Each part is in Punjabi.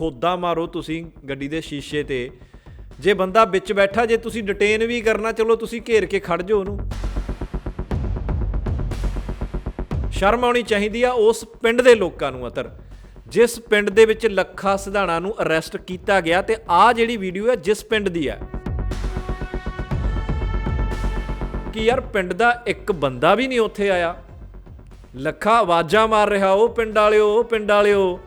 ਖੋਦਾ ਮਾਰੋ ਤੁਸੀਂ ਗੱਡੀ ਦੇ ਸ਼ੀਸ਼ੇ ਤੇ। ਜੇ ਬੰਦਾ ਵਿੱਚ ਬੈਠਾ, ਜੇ ਤੁਸੀਂ ਡਿਟੇਨ ਵੀ ਕਰਨਾ, ਚਲੋ ਤੁਸੀਂ ਘੇਰ ਕੇ ਖੜ ਜਾਓ ਉਹਨੂੰ। ਸ਼ਰਮ ਆਉਣੀ ਚਾਹੀਦੀ ਆ ਉਸ ਪਿੰਡ ਦੇ ਲੋਕਾਂ ਨੂੰ ਅਤਰ। ਜਿਸ ਪਿੰਡ ਦੇ ਵਿੱਚ ਲੱਖਾ ਸਿਧਾਣਾ ਨੂੰ ਅਰੈਸਟ ਕੀਤਾ ਗਿਆ ਤੇ ਆ ਜਿਹੜੀ ਵੀਡੀਓ ਹੈ ਜਿਸ ਪਿੰਡ ਦੀ ਹੈ ਕਿ ਯਾਰ ਪਿੰਡ ਦਾ ਇੱਕ ਬੰਦਾ ਵੀ ਨਹੀਂ ਉੱਥੇ ਆਇਆ। ਲੱਖਾ ਆਵਾਜ਼ਾਂ ਮਾਰ ਰਿਹਾ, ਉਹ ਪਿੰਡ ਵਾਲਿਓ, ਉਹ ਪਿੰਡ ਵਾਲਿਓ।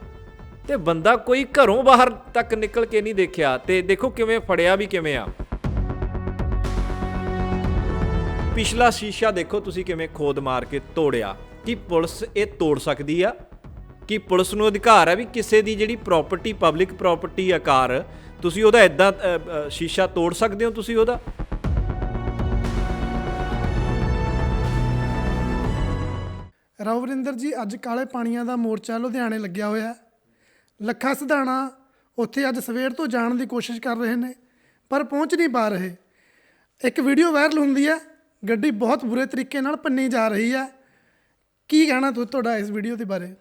ਤੇ ਬੰਦਾ ਕੋਈ ਘਰੋਂ ਬਾਹਰ ਤੱਕ ਨਿਕਲ ਕੇ ਨਹੀਂ ਦੇਖਿਆ ਤੇ ਦੇਖੋ ਕਿਵੇਂ ਫੜਿਆ ਵੀ ਕਿਵੇਂ ਆ। ਪਿਛਲਾ ਸ਼ੀਸ਼ਾ ਦੇਖੋ ਤੁਸੀਂ ਕਿਵੇਂ ਖੋਦ ਮਾਰ ਕੇ ਤੋੜਿਆ। ਕਿ ਪੁਲਿਸ ਇਹ ਤੋੜ ਸਕਦੀ ਆ? ਕਿ ਪੁਲਿਸ ਨੂੰ ਅਧਿਕਾਰ ਹੈ ਵੀ ਕਿਸੇ ਦੀ ਜਿਹੜੀ ਪ੍ਰਾਪਰਟੀ ਪਬਲਿਕ ਪ੍ਰਾਪਰਟੀ ਆ ਕਾਰ, ਤੁਸੀਂ ਉਹਦਾ ਇਦਾਂ ਸ਼ੀਸ਼ਾ ਤੋੜ ਸਕਦੇ ਹੋ ਤੁਸੀਂ ਉਹਦਾ? ਰਵਰਿੰਦਰ ਜੀ, ਅੱਜ ਕਾਲੇ ਪਾਣੀਆਂ ਦਾ ਮੋਰਚਾ ਲੁਧਿਆਣੇ ਲੱਗਿਆ ਹੋਇਆ ਹੈ। ਲੱਖਾ ਸਿਧਾਣਾ ਉੱਥੇ ਅੱਜ ਸਵੇਰ ਤੋਂ ਜਾਣ ਦੀ ਕੋਸ਼ਿਸ਼ ਕਰ ਰਹੇ ਨੇ, ਪਰ ਪਹੁੰਚ ਨਹੀਂ ਪਾ ਰਹੇ। ਇੱਕ ਵੀਡੀਓ ਵਾਇਰਲ ਹੁੰਦੀ ਹੈ, ਗੱਡੀ ਬਹੁਤ ਬੁਰੇ ਤਰੀਕੇ ਨਾਲ ਪੰਨੀ ਜਾ ਰਹੀ ਹੈ। ਕੀ ਕਹਿਣਾ ਤੁ- ਤੁਹਾਡਾ ਇਸ ਵੀਡੀਓ ਦੇ ਬਾਰੇ?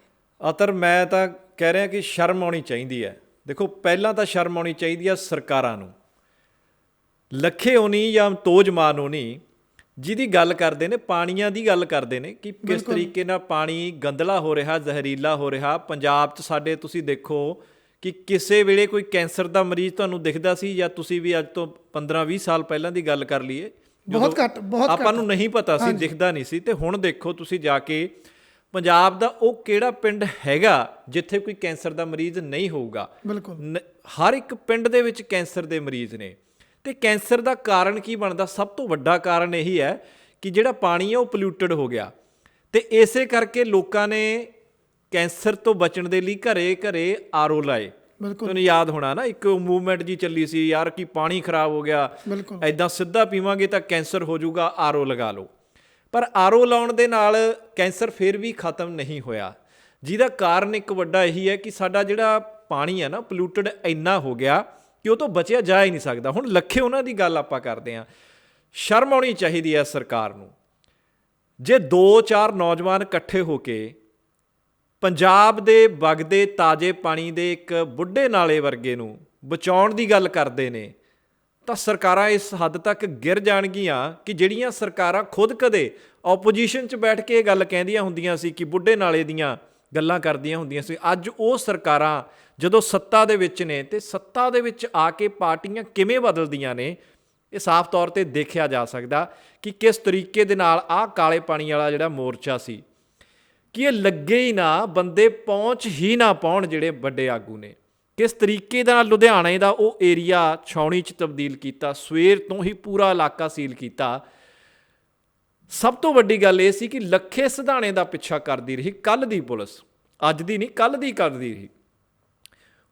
ਅਤਰ ਮੈਂ ਤਾਂ ਕਹਿ ਰਿਹਾ ਕਿ ਸ਼ਰਮ ਆਉਣੀ ਚਾਹੀਦੀ ਹੈ। ਦੇਖੋ, ਪਹਿਲਾਂ ਤਾਂ ਸ਼ਰਮ ਆਉਣੀ ਚਾਹੀਦੀ ਹੈ ਸਰਕਾਰਾਂ ਨੂੰ। ਲੱਖੇ ਹੋਣੀ ਜਾਂ ਤੋਜਮਾਨ ਹੋਣੀ ਜਿਹਦੀ ਗੱਲ ਕਰਦੇ ਨੇ ਪਾਣੀਆਂ ਦੀ ਗੱਲ ਕਰਦੇ ਨੇ ਕਿ ਕਿਸ ਤਰੀਕੇ ਨਾਲ ਪਾਣੀ ਗੰਦਲਾ ਹੋ ਰਿਹਾ ਜ਼ਹਿਰੀਲਾ ਹੋ ਰਿਹਾ। ਪੰਜਾਬ 'ਚ ਸਾਡੇ ਤੁਸੀਂ ਦੇਖੋ ਕਿ ਕਿਸੇ ਵੇਲੇ ਕੋਈ ਕੈਂਸਰ ਦਾ ਮਰੀਜ਼ ਤੁਹਾਨੂੰ ਦਿਖਦਾ ਸੀ ਜਾਂ ਤੁਸੀਂ ਵੀ ਅੱਜ ਤੋਂ 15-20 ਸਾਲ ਪਹਿਲਾਂ ਦੀ ਗੱਲ ਕਰ ਲਈਏ ਬਹੁਤ ਘੱਟ, ਬਹੁਤ ਆਪਾਂ ਨੂੰ ਨਹੀਂ ਪਤਾ ਸੀ ਦਿਖਦਾ ਨਹੀਂ ਸੀ। ਤੇ ਹੁਣ ਦੇਖੋ ਤੁਸੀਂ ਜਾ ਕੇ ਪੰਜਾਬ ਦਾ ਉਹ ਕਿਹੜਾ ਪਿੰਡ ਹੈਗਾ ਜਿੱਥੇ ਕੋਈ ਕੈਂਸਰ ਦਾ ਮਰੀਜ਼ ਨਹੀਂ ਹੋਊਗਾ? ਬਿਲਕੁਲ। ਹਰ ਇੱਕ ਪਿੰਡ ਦੇ ਵਿੱਚ ਕੈਂਸਰ ਦੇ ਮਰੀਜ਼ ਨੇ। ਤੇ ਕੈਂਸਰ ਦਾ ਕਾਰਨ ਕੀ ਬਣਦਾ? ਸਭ ਤੋਂ ਵੱਡਾ ਕਾਰਨ ਇਹੀ ਹੈ ਕਿ ਜਿਹੜਾ ਪਾਣੀ ਹੈ ਉਹ ਪੋਲਿਊਟਡ ਹੋ ਗਿਆ। ਤੇ ਇਸੇ ਕਰਕੇ ਲੋਕਾਂ ਨੇ ਕੈਂਸਰ ਤੋਂ ਬਚਣ ਦੇ ਲਈ ਘਰੇ ਘਰੇ ਆਰਓ ਲਾਏ। ਬਿਲਕੁਲ। ਤੁਹਾਨੂੰ ਯਾਦ ਹੋਣਾ ਨਾ ਇੱਕ ਮੂਵਮੈਂਟ ਜੀ ਚੱਲੀ ਸੀ ਯਾਰ ਕਿ ਪਾਣੀ ਖਰਾਬ ਹੋ ਗਿਆ। ਐਦਾਂ ਸਿੱਧਾ ਪੀਵਾਂਗੇ ਤਾਂ ਕੈਂਸਰ ਹੋ ਜਾਊਗਾ ਆਰਓ ਲਗਾ ਲਓ। ਪਰ ਆਰਓ ਲਾਉਣ ਦੇ ਨਾਲ ਕੈਂਸਰ ਫਿਰ ਵੀ ਖਤਮ ਨਹੀਂ ਹੋਇਆ। ਜਿਹਦਾ ਕਾਰਨ ਇੱਕ ਵੱਡਾ ਇਹੀ ਹੈ ਕਿ ਸਾਡਾ ਜਿਹੜਾ ਪਾਣੀ ਹੈ ਨਾ ਪੋਲੂਟਡ ਇੰਨਾ ਹੋ ਗਿਆ ਕਿ ਉਹ ਤੋਂ ਬਚਿਆ ਜਾ ਹੀ ਨਹੀਂ ਸਕਦਾ। ਹੁਣ ਲੱਖੇ ਉਹਨਾਂ ਦੀ ਗੱਲ ਆਪਾਂ ਕਰਦੇ ਹਾਂ। ਸ਼ਰਮ ਆਉਣੀ ਚਾਹੀਦੀ ਹੈ ਸਰਕਾਰ ਨੂੰ। ਜੇ ਦੋ ਚਾਰ ਨੌਜਵਾਨ ਇਕੱਠੇ ਹੋ ਕੇ ਪੰਜਾਬ ਦੇ ਵਗਦੇ ਤਾਜ਼ੇ ਪਾਣੀ ਦੇ ਇੱਕ ਬੁੱਢੇ ਨਾਲੇ ਵਰਗੇ ਨੂੰ ਬਚਾਉਣ ਦੀ ਗੱਲ ਕਰਦੇ ਨੇ, ਤਾਂ ਸਰਕਾਰਾਂ ਇਸ ਹੱਦ ਤੱਕ ਗਿਰ ਜਾਣਗੀਆਂ ਕਿ ਜਿਹੜੀਆਂ ਸਰਕਾਰਾਂ ਖੁਦ ਕਦੇ ਆਪੋਜੀਸ਼ਨ 'ਚ ਬੈਠ ਕੇ ਇਹ ਗੱਲ ਕਹਿੰਦੀਆਂ ਹੁੰਦੀਆਂ ਸੀ ਕਿ ਬੁੱਢੇ ਨਾਲੇ ਦੀਆਂ ਗੱਲਾਂ ਕਰਦੀਆਂ ਹੁੰਦੀਆਂ ਸੀ। ਅੱਜ ਉਹ ਸਰਕਾਰਾਂ ਜਦੋਂ ਸੱਤਾ ਦੇ ਵਿੱਚ ਨੇ ਤੇ ਸੱਤਾ ਦੇ ਵਿੱਚ ਆ ਕੇ ਪਾਰਟੀਆਂ ਕਿਵੇਂ ਬਦਲਦੀਆਂ ਨੇ, ਇਹ ਸਾਫ਼ ਤੌਰ ਤੇ ਦੇਖਿਆ ਜਾ ਸਕਦਾ ਕਿ ਕਿਸ ਤਰੀਕੇ ਦੇ ਨਾਲ ਆਹ ਕਾਲੇ ਪਾਣੀ ਵਾਲਾ ਜਿਹੜਾ ਮੋਰਚਾ ਸੀ, ਕਿ ਇਹ ਲੱਗੇ ਹੀ ਨਾ, ਬੰਦੇ ਪਹੁੰਚ ਹੀ ਨਾ ਪਾਉਣ ਜਿਹੜੇ ਵੱਡੇ ਆਗੂ ਨੇ। ਕਿਸ ਤਰੀਕੇ ਦੇ ਨਾਲ ਲੁਧਿਆਣੇ ਦਾ ਉਹ ਏਰੀਆ ਛਾਉਣੀ 'ਚ ਤਬਦੀਲ ਕੀਤਾ, ਸਵੇਰ ਤੋਂ ਹੀ ਪੂਰਾ ਇਲਾਕਾ ਸੀਲ ਕੀਤਾ ਸਭ ਤੋਂ ਵੱਡੀ ਗੱਲ ਇਹ ਸੀ ਕਿ ਲੱਖੇ ਸਿਧਾਣੇ ਦਾ ਪਿੱਛਾ ਕਰਦੀ ਰਹੀ ਕੱਲ ਦੀ ਪੁਲਿਸ। ਅੱਜ ਦੀ ਨਹੀਂ ਕੱਲ ਦੀ ਕਰਦੀ ਰਹੀ।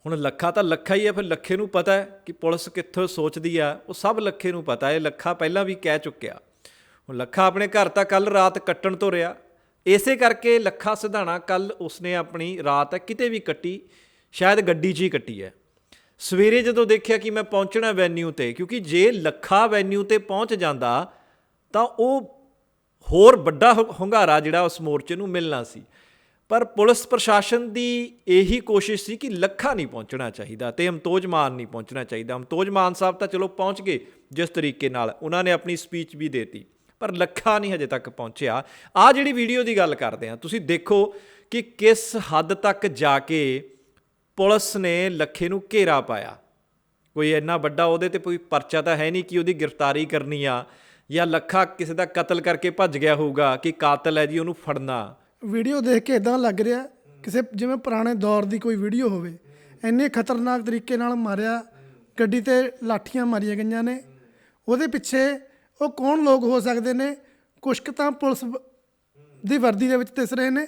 ਹੁਣ ਲੱਖਾ ਤਾਂ ਲੱਖਾ ਹੀ ਹੈ, ਫਿਰ ਲੱਖੇ ਨੂੰ ਪਤਾ ਹੈ ਕਿ ਪੁਲਿਸ ਕਿੱਥੋਂ ਸੋਚਦੀ ਆ, ਉਹ ਸਭ ਲੱਖੇ ਨੂੰ ਪਤਾ ਹੈ ਲੱਖਾ ਪਹਿਲਾਂ ਵੀ ਕਹਿ ਚੁੱਕਿਆ। ਹੁਣ ਲੱਖਾ ਆਪਣੇ ਘਰ ਤਾਂ ਕੱਲ ਰਾਤ ਕੱਟਣ ਤੋਂ ਰਿਹਾ। ਇਸੇ ਕਰਕੇ ਲੱਖਾ ਸਿਧਾਣਾ ਕੱਲ ਉਸਨੇ ਆਪਣੀ ਰਾਤ ਕਿਤੇ ਵੀ ਕੱਟੀ, ਸ਼ਾਇਦ ਗੱਡੀ 'ਚ ਹੀ ਕੱਟੀ ਹੈ। ਸਵੇਰੇ ਜਦੋਂ ਦੇਖਿਆ ਕਿ ਮੈਂ ਪਹੁੰਚਣਾ ਵੈਨਿਊ ਤੇ, ਕਿਉਂਕਿ ਜੇ ਲੱਖਾ ਵੈਨਿਊ ਤੇ ਪਹੁੰਚ ਜਾਂਦਾ, ਤਾਂ ਉਹ ਹੋਰ ਵੱਡਾ ਹੁ- ਹੁੰਗਾਰਾ ਜਿਹੜਾ ਉਸ ਮੋਰਚੇ ਨੂੰ ਮਿਲਣਾ ਸੀ। ਪਰ ਪੁਲਿਸ ਪ੍ਰਸ਼ਾਸਨ ਦੀ ਇਹੀ ਕੋਸ਼ਿਸ਼ ਸੀ ਕਿ ਲੱਖਾ ਨਹੀਂ ਪਹੁੰਚਣਾ ਚਾਹੀਦਾ ਤੇ ਅਮਤੋਜ ਮਾਨ ਨਹੀਂ ਪਹੁੰਚਣਾ ਚਾਹੀਦਾ। ਅਮਤੋਜ ਮਾਨ ਸਾਹਿਬ ਤਾਂ ਚਲੋ ਪਹੁੰਚ ਗਏ ਜਿਸ ਤਰੀਕੇ ਨਾਲ, ਉਹਨਾਂ ਨੇ ਆਪਣੀ ਸਪੀਚ ਵੀ ਦੇਤੀ, ਪਰ ਲੱਖਾ ਨਹੀਂ ਹਜੇ ਤੱਕ ਪਹੁੰਚਿਆ। ਆ ਜਿਹੜੀ ਵੀਡੀਓ ਦੀ ਗੱਲ ਕਰਦੇ ਆ ਤੁਸੀਂ ਦੇਖੋ ਕਿ ਕਿਸ ਹੱਦ ਤੱਕ ਜਾ ਕੇ ਪੁਲਿਸ ਨੇ ਲੱਖੇ ਨੂੰ ਘੇਰਾ ਪਾਇਆ। ਕੋਈ ਇੰਨਾ ਵੱਡਾ ਉਹਦੇ ਤੇ ਕੋਈ ਪਰਚਾ ਤਾਂ ਹੈ ਨਹੀਂ ਕਿ ਉਹਦੀ ਗ੍ਰਿਫਤਾਰੀ ਕਰਨੀ ਆ। ਜਾਂ ਲੱਖਾ ਕਿਸੇ ਦਾ ਕਤਲ ਕਰਕੇ ਭੱਜ ਗਿਆ ਹੋਊਗਾ ਕਿ ਕਾਤਲ ਹੈ ਜੀ ਉਹਨੂੰ ਫੜਨਾ? ਵੀਡੀਓ ਦੇਖ ਕੇ ਇਦਾਂ ਲੱਗ ਰਿਹਾ ਕਿਸੇ ਜਿਵੇਂ ਪੁਰਾਣੇ ਦੌਰ ਦੀ ਕੋਈ ਵੀਡੀਓ ਹੋਵੇ। ਇੰਨੇ ਖਤਰਨਾਕ ਤਰੀਕੇ ਨਾਲ ਮਾਰਿਆ ਗੱਡੀ ਤੇ ਲਾਠੀਆਂ ਮਾਰੀਆਂ ਗਈਆਂ ਨੇ। ਉਹਦੇ ਪਿੱਛੇ ਉਹ ਕੌਣ ਲੋਕ ਹੋ ਸਕਦੇ ਨੇ? ਕੁਛ ਕੁ ਤਾਂ ਪੁਲਿਸ ਦੀ ਵਰਦੀ ਦੇ ਵਿੱਚ ਦਿਸ ਰਹੇ ਨੇ।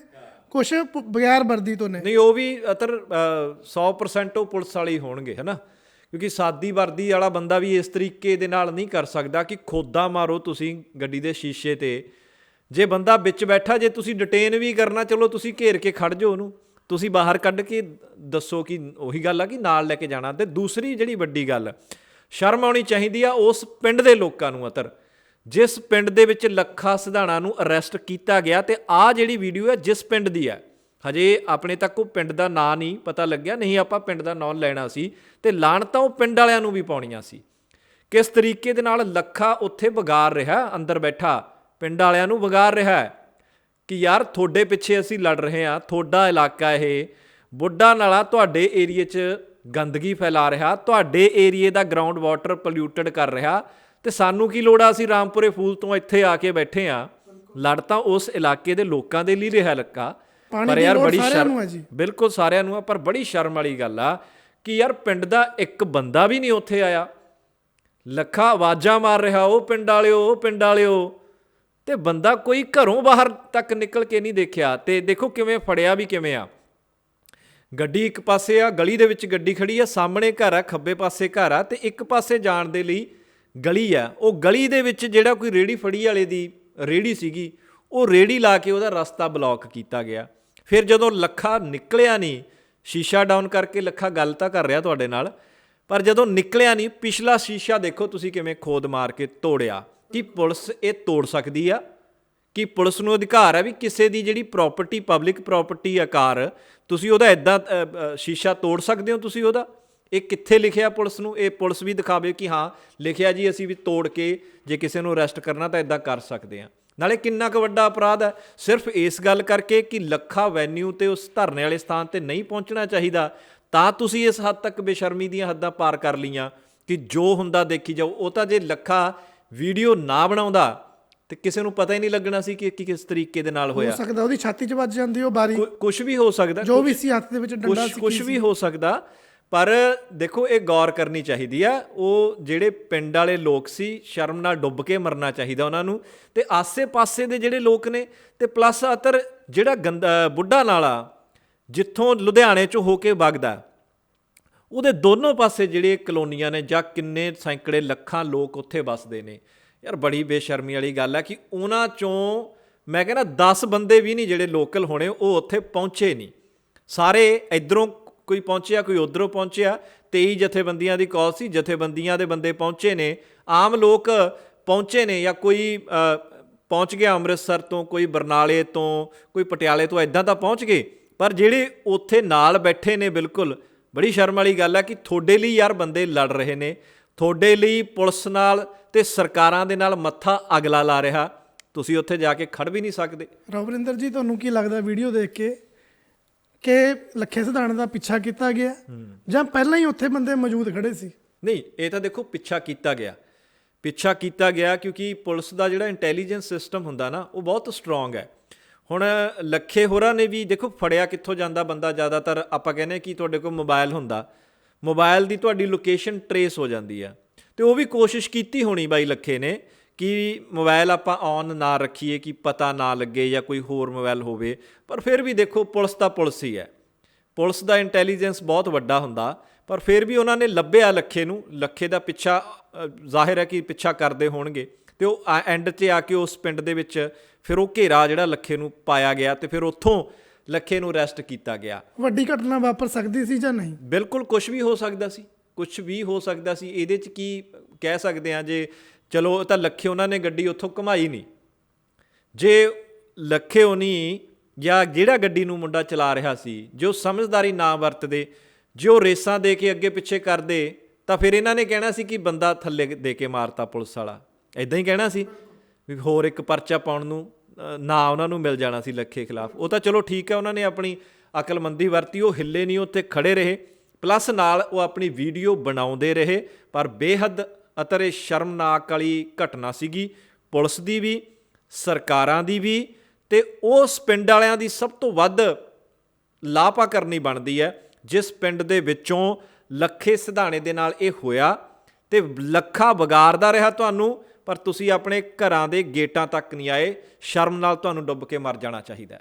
ਕੁਛ ਪ- ਬਗੈਰ ਵਰਦੀ ਤੋਂ ਨੇ। ਨਹੀਂ ਉਹ ਵੀ ਅਤਰ ਅ, 100% ਉਹ ਪੁਲਿਸ ਵਾਲੇ ਹੀ ਹੋਣਗੇ ਹਨਾ? ਕਿਉਂਕਿ ਸਾਦੀ ਵਰਦੀ ਵਾਲਾ ਬੰਦਾ ਵੀ ਇਸ ਤਰੀਕੇ ਦੇ ਨਾਲ ਨਹੀਂ ਕਰ ਸਕਦਾ ਕਿ ਖੋਦਾ ਮਾਰੋ ਤੁਸੀਂ ਗੱਡੀ ਦੇ ਸ਼ੀਸ਼ੇ ਤੇ। ਜੇ ਬੰਦਾ ਵਿੱਚ ਬੈਠਾ, ਜੇ ਤੁਸੀਂ ਡਿਟੇਨ ਵੀ ਕਰਨਾ, ਚਲੋ ਤੁਸੀਂ ਘੇਰ ਕੇ ਖੜ ਜਾਓ ਉਹਨੂੰ। ਤੁਸੀਂ ਬਾਹਰ ਕੱਢ ਕੇ ਦੱਸੋ ਕਿ ਉਹੀ ਗੱਲ ਆ ਕਿ ਨਾਲ ਲੈ ਕੇ ਜਾਣਾ। ਤੇ ਦੂਸਰੀ ਜਿਹੜੀ ਵੱਡੀ ਗੱਲ, ਸ਼ਰਮ ਆਉਣੀ ਚਾਹੀਦੀ ਆ ਉਸ ਪਿੰਡ ਦੇ ਲੋਕਾਂ ਨੂੰ ਅਤਰ। ਜਿਸ ਪਿੰਡ ਦੇ ਵਿੱਚ ਲੱਖਾ ਸਿਧਾਣਾ ਨੂੰ ਅਰੈਸਟ ਕੀਤਾ ਗਿਆ ਤੇ ਆ ਜਿਹੜੀ ਵੀਡੀਓ ਹੈ ਜਿਸ ਪਿੰਡ ਦੀ ਹੈ ਹਜੇ ਆਪਣੇ ਤੱਕ ਉਹ ਪਿੰਡ ਦਾ ਨਾਂ ਨਹੀਂ ਪਤਾ ਲੱਗਿਆ, ਨਹੀਂ ਆਪਾਂ ਪਿੰਡ ਦਾ ਨਾਂ ਲੈਣਾ ਸੀ ਤੇ ਲਾਣ ਤਾਂ ਉਹ ਪਿੰਡ ਵਾਲਿਆਂ ਨੂੰ ਵੀ ਪਾਉਣੀਆਂ ਸੀ। ਕਿਸ ਤਰੀਕੇ ਦੇ ਨਾਲ ਲੱਖਾ ਉੱਥੇ ਵਿਗਾੜ ਰਿਹਾ, ਅੰਦਰ ਬੈਠਾ, ਪਿੰਡ ਵਾਲਿਆਂ ਨੂੰ ਵਿਗਾੜ ਰਿਹਾ ਕਿ ਯਾਰ ਤੁਹਾਡੇ ਪਿੱਛੇ ਅਸੀਂ ਲੜ ਰਹੇ ਹਾਂ, ਤੁਹਾਡਾ ਇਲਾਕਾ ਇਹ, ਬੁੱਢਾ ਨਾਲਾ ਤੁਹਾਡੇ ਏਰੀਏ 'ਚ ਗੰਦਗੀ ਫੈਲਾ ਰਿਹਾ, ਤੁਹਾਡੇ ਏਰੀਏ ਦਾ ਗਰਾਊਂਡ ਵਾਟਰ ਪੋਲਿਊਟਡ ਕਰ ਰਿਹਾ ਤੇ ਸਾਨੂੰ ਕੀ ਲੋੜ ਆ ਅਸੀਂ ਰਾਮਪੁਰੇ ਫੂਲ ਤੋਂ ਇੱਥੇ ਆ ਕੇ ਬੈਠੇ ਆ ਲੜ ਤਾਂ ਉਸ ਇਲਾਕੇ ਦੇ ਲੋਕਾਂ ਦੇ ਲਈ ਰਿਹਾ ਲੱਕਾ। ਪਾਣੀ ਪਰ ਦੀ ਯਾਰ ਲੋੜ ਬੜੀ ਸਾਰਿਆਂ ਸ਼ਰਮ ਨੂੰ ਹੈ ਜੀ। ਬਿਲਕੁਲ ਸਾਰਿਆਂ ਨੂੰ ਆ ਪਰ ਬੜੀ ਸ਼ਰਮ ਵਾਲੀ ਗੱਲ ਆ ਕਿ ਯਾਰ ਪਿੰਡ ਦਾ ਇੱਕ ਬੰਦਾ ਵੀ ਨਹੀਂ ਉੱਥੇ ਆਇਆ। ਲੱਖਾਂ ਆਵਾਜ਼ਾਂ ਮਾਰ ਰਿਹਾ ਉਹ ਪਿੰਡ ਵਾਲਿਓ ਉਹ ਪਿੰਡ ਵਾਲਿਓ। ਤੇ ਬੰਦਾ ਕੋਈ ਘਰੋਂ ਬਾਹਰ ਤੱਕ ਨਿਕਲ ਕੇ ਨਹੀਂ ਦੇਖਿਆ। ਤੇ ਦੇਖੋ ਕਿਵੇਂ ਫੜਿਆ ਵੀ ਕਿਵੇਂ ਆ। ਗੱਡੀ ਇੱਕ ਪਾਸੇ ਆ ਗਲੀ ਦੇ ਵਿੱਚ ਗੱਡੀ ਖੜੀ ਆ ਸਾਹਮਣੇ ਘਰ ਆ ਖੱਬੇ ਪਾਸੇ ਘਰ ਆ ਤੇ ਇੱਕ ਪਾਸੇ ਜਾਣ ਦੇ ਲਈ ਗਲੀ ਆ। ਉਹ ਗਲੀ ਦੇ ਵਿੱਚ ਜਿਹੜਾ ਕੋਈ ਰੇੜੀ ਫੜੀ ਵਾਲੇ ਦੀ ਰੇੜੀ ਸੀਗੀ ਉਹ ਰੇੜੀ ਲਾ ਕੇ ਉਹਦਾ ਰਸਤਾ ਬਲੌਕ ਕੀਤਾ ਗਿਆ। ਫਿਰ ਜਦੋਂ ਲੱਖਾ ਨਿਕਲਿਆ ਨਹੀਂ, ਸ਼ੀਸ਼ਾ ਡਾਊਨ ਕਰਕੇ ਲੱਖਾ ਗੱਲ ਤਾਂ ਕਰ ਰਿਹਾ ਤੁਹਾਡੇ ਨਾਲ, ਪਰ ਜਦੋਂ ਨਿਕਲਿਆ ਨਹੀਂ, ਪਿਛਲਾ ਸ਼ੀਸ਼ਾ ਦੇਖੋ ਤੁਸੀਂ ਕਿਵੇਂ ਖੋਦ ਮਾਰ ਕੇ ਤੋੜਿਆ। ਕਿ ਪੁਲਿਸ ਇਹ ਤੋੜ ਸਕਦੀ ਆ? ਕਿ ਪੁਲਿਸ ਨੂੰ ਅਧਿਕਾਰ ਹੈ ਵੀ ਕਿਸੇ ਦੀ ਜਿਹੜੀ ਪ੍ਰਾਪਰਟੀ ਪਬਲਿਕ ਪ੍ਰਾਪਰਟੀ ਆ ਕਾਰ, ਤੁਸੀਂ ਉਹਦਾ ਇਦਾਂ ਸ਼ੀਸ਼ਾ ਤੋੜ ਸਕਦੇ ਹੋ ਤੁਸੀਂ ਉਹਦਾ? ਇਹ ਕਿੱਥੇ ਲਿਖਿਆ ਪੁਲਿਸ ਨੂੰ? ਇਹ ਪੁਲਿਸ ਵੀ ਦਿਖਾਵੇ ਕਿ ਹਾਂ, ਲਿਖਿਆ ਜੀ ਅਸੀਂ ਵੀ ਤੋੜ ਕੇ ਜੇ ਕਿਸੇ ਨੂੰ ਅਰੈਸਟ ਕਰਨਾ ਤਾਂ ਇਦਾਂ ਕਰ ਸਕਦੇ ਹਾਂ ਨਾਲੇ ਕਿੰਨਾ ਕੁ ਵੱਡਾ ਅਪਰਾਧ ਹੈ। ਸਿਰਫ ਇਸ ਗੱਲ ਕਰਕੇ ਕਿ ਲੱਖਾ ਵੈਨਿਊ ਤੇ ਉਸ ਧਰਨੇ ਵਾਲੇ ਸਥਾਨ ਤੇ ਨਹੀਂ ਪਹੁੰਚਣਾ ਚਾਹੀਦਾ ਤਾਂ ਤੁਸੀਂ ਇਸ ਹੱਦ ਤੱਕ ਬੇਸ਼ਰਮੀ ਦੀਆਂ ਹੱਦਾਂ ਪਾਰ ਕਰ ਲਈਆਂ ਕਿ ਜੋ ਹੁੰਦਾ ਦੇਖੀ ਜਾਓ ਉਹ ਤਾਂ ਜੇ ਲੱਖਾ ਵੀਡੀਓ ਨਾ ਬਣਾਉਂਦਾ ਤੇ ਕਿਸੇ ਨੂੰ ਪਤਾ ਹੀ ਨਹੀਂ ਲੱਗਣਾ ਸੀ ਕਿ ਕਿ ਕਿਸ ਤਰੀਕੇ ਦੇ ਨਾਲ ਹੋ ਹੋਇਆ ਸਕਦਾ ਉਹਦੀ ਛਾਤੀ 'ਚ ਵੱਜ ਜਾਂਦੀ ਉਹ ਬਾਰੀ ਕੁਝ ਵੀ ਹੋ ਸਕਦਾ ਜੋ ਵੀ ਸੀ ਹੱਥ ਦੇ ਵਿੱਚ ਡੰਡਾ ਸੀ ਕੁਝ ਵੀ ਹੋ ਸਕਦਾ ਪਰ ਦੇਖੋ, ਇਹ ਗੌਰ ਕਰਨੀ ਚਾਹੀਦੀ ਆ। ਉਹ ਜਿਹੜੇ ਪਿੰਡ ਵਾਲੇ ਲੋਕ ਸੀ, ਸ਼ਰਮ ਨਾਲ ਡੁੱਬ ਕੇ ਮਰਨਾ ਚਾਹੀਦਾ ਉਹਨਾਂ ਨੂੰ। ਤੇ ਆਸੇ-ਪਾਸੇ ਦੇ ਜਿਹੜੇ ਲੋਕ ਨੇ, ਤੇ ਪਲੱਸ ਅਤਰ ਜਿਹੜਾ ਗੰਦਾ ਬੁੱਢਾ ਨਾਲਾ ਜਿੱਥੋਂ ਲੁਧਿਆਣੇ ਚੋਂ ਹੋ ਕੇ ਵਗਦਾ, ਉਹਦੇ ਦੋਨੋਂ ਪਾਸੇ ਜਿਹੜੇ ਕਲੋਨੀਆਂ ਨੇ ਜਾਂ ਕਿੰਨੇ ਸੈਂਕੜੇ ਲੱਖਾਂ ਲੋਕ ਉੱਥੇ ਵੱਸਦੇ ਨੇ। ਯਾਰ, ਬੜੀ ਬੇਸ਼ਰਮੀ ਵਾਲੀ ਗੱਲ ਹੈ ਕਿ ਉਹਨਾਂ ਚੋਂ ਮੈਂ ਕਹਿੰਦਾ 10 ਬੰਦੇ ਵੀ ਨਹੀਂ ਜਿਹੜੇ ਲੋਕਲ ਹੋਣੇ, ਉਹ ਉੱਥੇ ਪਹੁੰਚੇ ਨਹੀਂ। ਸਾਰੇ ਇਧਰੋਂ ਕੋਈ ਪਹੁੰਚਿਆ, ਕੋਈ ਉਧਰੋਂ ਪਹੁੰਚਿਆ 23 ਜਥੇਬੰਦੀਆਂ ਦੀ ਕਾਲ ਸੀ, ਜਥੇਬੰਦੀਆਂ ਦੇ ਬੰਦੇ ਪਹੁੰਚੇ ਨੇ। ਆਮ ਲੋਕ ਪਹੁੰਚੇ ਨੇ ਜਾਂ ਕੋਈ ਪਹੁੰਚ ਗਿਆ ਅੰਮ੍ਰਿਤਸਰ ਤੋਂ, ਕੋਈ ਬਰਨਾਲੇ ਤੋਂ, ਕੋਈ ਪਟਿਆਲੇ ਤੋਂ ਐਦਾਂ ਤਾਂ ਪਹੁੰਚ ਗਏ, ਪਰ ਜਿਹੜੇ ਉੱਥੇ ਨਾਲ ਬੈਠੇ ਨੇ ਬਿਲਕੁਲ, ਬੜੀ ਸ਼ਰਮ ਵਾਲੀ ਗੱਲ ਹੈ ਕਿ ਤੁਹਾਡੇ ਲਈ ਯਾਰ ਬੰਦੇ ਲੜ ਰਹੇ ਨੇ। ਤੁਹਾਡੇ ਲਈ ਪੁਲਿਸ ਨਾਲ ਤੇ ਸਰਕਾਰਾਂ ਦੇ ਨਾਲ ਮੱਥਾ ਅਗਲਾ ਲਾ ਰਿਹਾ। ਤੁਸੀਂ ਉੱਥੇ ਜਾ ਕੇ ਖੜ ਵੀ ਨਹੀਂ ਸਕਦੇ। ਰਵਰਿੰਦਰ ਜੀ, ਤੁਹਾਨੂੰ ਕੀ ਲੱਗਦਾ ਵੀਡੀਓ ਦੇਖ ਕੇ? ਕਿ ਲੱਖੇ ਸਿਧਾਣੇ ਦਾ ਪਿੱਛਾ ਕੀਤਾ ਗਿਆ। ਜਾਂ ਪਹਿਲਾਂ ਹੀ ਉੱਥੇ ਬੰਦੇ ਮੌਜੂਦ ਖੜੇ ਸੀ। ਨਹੀਂ, ਇਹ ਤਾਂ ਦੇਖੋ ਪਿੱਛਾ ਕੀਤਾ ਗਿਆ। ਪਿੱਛਾ ਕੀਤਾ ਗਿਆ ਕਿਉਂਕਿ ਪੁਲਿਸ ਦਾ ਜਿਹੜਾ ਇੰਟੈਲੀਜੈਂਸ ਸਿਸਟਮ ਹੁੰਦਾ ਨਾ, ਉਹ ਬਹੁਤ ਸਟਰੋਂਗ ਹੈ। ਹੁਣ ਲੱਖੇ ਹੋਰਾਂ ਨੇ ਵੀ ਦੇਖੋ ਫੜਿਆ ਕਿੱਥੋਂ ਜਾਂਦਾ ਬੰਦਾ ਜ਼ਿਆਦਾਤਰ, ਆਪਾਂ ਕਹਿੰਦੇ ਕਿ ਤੁਹਾਡੇ ਕੋਲ ਮੋਬਾਈਲ ਹੁੰਦਾ। ਮੋਬਾਈਲ ਦੀ ਤੁਹਾਡੀ ਲੋਕੇਸ਼ਨ ਟਰੇਸ ਹੋ ਜਾਂਦੀ ਆ। ਤੇ ਉਹ ਵੀ ਕੋਸ਼ਿਸ਼ ਕੀਤੀ ਹੋਣੀ ਬਾਈ ਲੱਖੇ ਨੇ ਕਿ ਮੋਬਾਈਲ ਆਪਾਂ ਔਨ ਨਾ ਰੱਖੀਏ ਕਿ ਪਤਾ ਨਾ ਲੱਗੇ ਜਾਂ ਕੋਈ ਹੋਰ ਮੋਬਾਈਲ ਹੋਵੇ ਪਰ ਫਿਰ ਵੀ ਦੇਖੋ ਪੁਲਿਸ ਤਾਂ ਪੁਲਿਸ ਹੀ ਹੈ। ਪੁਲਿਸ ਦਾ ਇੰਟੈਲੀਜੈਂਸ ਬਹੁਤ ਵੱਡਾ ਹੁੰਦਾ ਪਰ ਫਿਰ ਵੀ ਉਹਨਾਂ ਨੇ ਲੱਭਿਆ ਲੱਖੇ ਨੂੰ ਲੱਖੇ ਦਾ ਪਿੱਛਾ ਜ਼ਾਹਿਰ ਹੈ ਕਿ ਪਿੱਛਾ ਕਰਦੇ ਹੋਣਗੇ। ਤੇ ਉਹ ਐਂਡ 'ਤੇ ਆ ਕੇ ਉਸ ਪਿੰਡ ਦੇ ਵਿੱਚ ਫਿਰ ਉਹ ਘੇਰਾ ਜਿਹੜਾ ਲੱਖੇ ਨੂੰ ਪਾਇਆ ਗਿਆ ਤੇ ਫਿਰ ਉੱਥੋਂ ਲੱਖੇ ਨੂੰ ਅਰੈਸਟ ਕੀਤਾ ਗਿਆ। ਵੱਡੀ ਘਟਨਾ ਵਾਪਰ ਸਕਦੀ ਸੀ ਜਾਂ ਨਹੀਂ? ਬਿਲਕੁਲ ਕੁਝ ਵੀ ਹੋ ਸਕਦਾ ਸੀ ਕੁਝ ਵੀ ਹੋ ਸਕਦਾ ਸੀ। ਇਹਦੇ 'ਚ ਕੀ ਕਹਿ ਸਕਦੇ ਆ ਜੇ ਚਲੋ ਉਹ ਤਾਂ ਲੱਖੇ ਉਹਨਾਂ ਨੇ ਗੱਡੀ ਉੱਥੋਂ ਘਮਾਈ ਨਹੀਂ। ਜੇ ਲੱਖੇ ਹੋਣੀ ਜਾਂ ਜਿਹੜਾ ਗੱਡੀ ਨੂੰ ਮੁੰਡਾ ਚਲਾ ਰਿਹਾ ਸੀ, ਜੋ ਸਮਝਦਾਰੀ ਨਾ ਵਰਤਦੇ, ਜੋ ਰੇਸਾਂ ਦੇ ਕੇ ਅੱਗੇ ਪਿੱਛੇ ਕਰਦੇ, ਤਾਂ ਫਿਰ ਇਹਨਾਂ ਨੇ ਕਹਿਣਾ ਸੀ ਕਿ ਬੰਦਾ ਥੱਲੇ ਦੇ ਕੇ ਮਾਰਤਾ ਪੁਲਿਸ ਵਾਲਾ। ਐਦਾਂ ਹੀ ਕਹਿਣਾ ਸੀ ਵੀ ਹੋਰ ਇੱਕ ਪਰਚਾ ਪਾਉਣ ਨੂੰ ਨਾ ਉਹਨਾਂ ਨੂੰ ਮਿਲ ਜਾਣਾ ਸੀ ਲੱਖੇ ਖਿਲਾਫ। ਉਹ ਤਾਂ ਚਲੋ ਠੀਕ ਹੈ, ਉਹਨਾਂ ਨੇ ਆਪਣੀ ਅਕਲਮੰਦੀ ਵਰਤੀ, ਉਹ ਹਿੱਲੇ ਨਹੀਂ, ਉੱਥੇ ਖੜੇ ਰਹੇ। ਪਲੱਸ ਨਾਲ ਉਹ ਆਪਣੀ ਵੀਡੀਓ ਬਣਾਉਂਦੇ ਰਹੇ, ਪਰ ਬੇਹੱਦ ਅਤਰੇ ਸ਼ਰਮਨਾਕ ਵਾਲੀ ਘਟਨਾ ਸੀਗੀ। ਪੁਲਿਸ ਦੀ ਵੀ, ਸਰਕਾਰਾਂ ਦੀ ਵੀ ਤੇ ਉਸ ਪਿੰਡ ਵਾਲਿਆਂ ਦੀ ਸਭ ਤੋਂ ਵੱਧ ਲਾਪਾ ਕਰਨੀ ਬਣਦੀ ਹੈ। ਜਿਸ ਪਿੰਡ ਦੇ ਵਿੱਚੋਂ ਲੱਖੇ ਸਿਧਾਣੇ ਦੇ ਨਾਲ ਇਹ ਹੋਇਆ ਤੇ ਲੱਖਾ ਵਿਗਾੜਦਾ ਰਿਹਾ ਤੁਹਾਨੂੰ, ਪਰ ਤੁਸੀਂ ਆਪਣੇ ਘਰਾਂ ਦੇ ਗੇਟਾਂ ਤੱਕ ਨਹੀਂ ਆਏ। ਸ਼ਰਮ ਨਾਲ ਤੁਹਾਨੂੰ ਡੁੱਬ ਕੇ ਮਰ ਜਾਣਾ ਚਾਹੀਦਾ